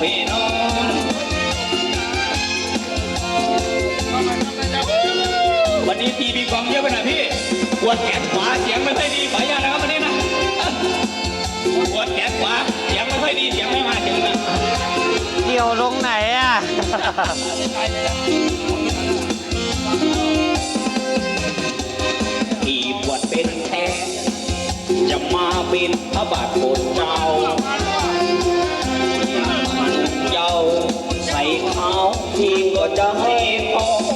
พี่น้องวันนี้ทีวีกองเยอะไปหน่อยพี่ปวดแขนขวาเสียงไม่ค่อยดีขออนุญาตนะครับวันนี้นะปวดแขนขวาเสียงไม่ค่อยดีเสียงไม่มาเสียงนะเกี่ยวลงไหนอะที่บวชเป็นแท้จะมาเป็นพระบาทโปรดเจ้า ที่ก็จะให้พอ